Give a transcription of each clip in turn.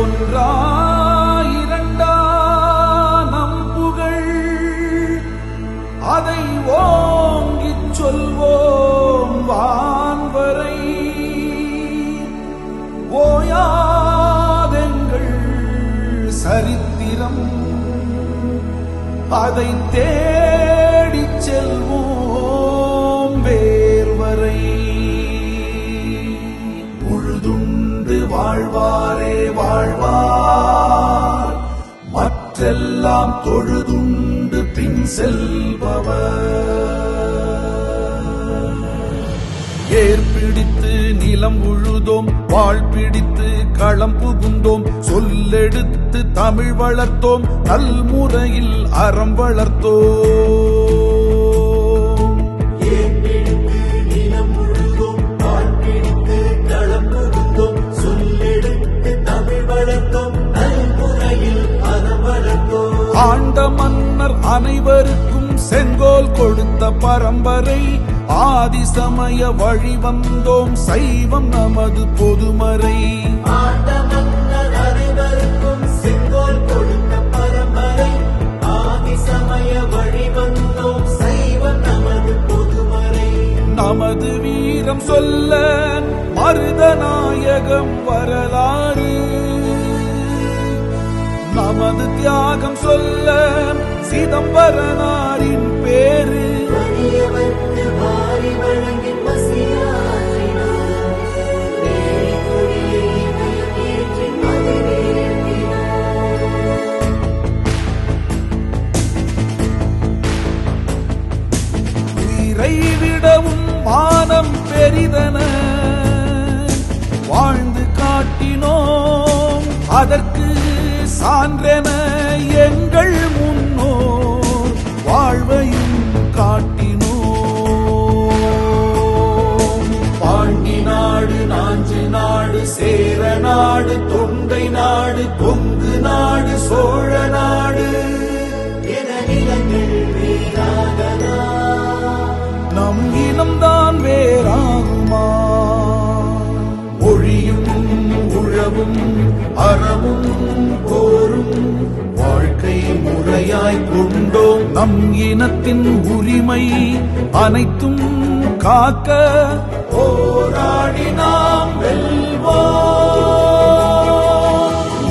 ஒன்றா இரண்டா நம் புகழ். அதை ஓங்கிச் சொல்வோம் வான்வரை. ஓயாதெங்கள் சரித்திரம். அதை தேடிச் செல்வோம் வாழ்வார். மற்றெல்லாம் தொழுதுண்டு பின் செல்பவர். ஏற்பிடித்து நிலம் உழுதோம் வாழ் பிடித்து களம் புகுந்தோம் சொல்லெடுத்து தமிழ் வளர்த்தோம் நல்முறையில் அறம் வளர்த்தோம். ஆண்ட மன்னர் அனைவருக்கும் செங்கோல் கொடுத்த பரம்பரை. ஆதி சமய வழி வந்தோம் சைவம் நமது பொதுமறை. நமது வீரம் சொல்ல மருதநாயகம் வரலாறு. நமது தியாகம் சொல்ல சிதம்பரனாரின் பேரு. விடவும் மானம் பெரிதன வாழ்ந்து காட்டினோம். அதற்கு சான்றென எங்கள் முன்னோர் வாழ்வையும் காட்டினோம். பாண்டி நாடு நாஞ்சு நாடு சேர நாடு தொண்டை நாடு கொங்கு நாடு சோழ இனத்தின் உரிமை அனைத்தும் காக்க போராடி நாம்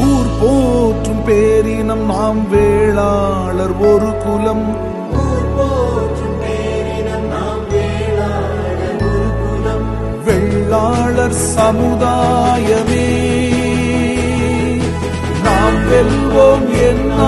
ஊர் போற்றும் பேரினம் நாம் வேளாளர் ஒரு குலம். வெள்ளாளர் சமுதாயமே நாம் வெல்வோம் என்ன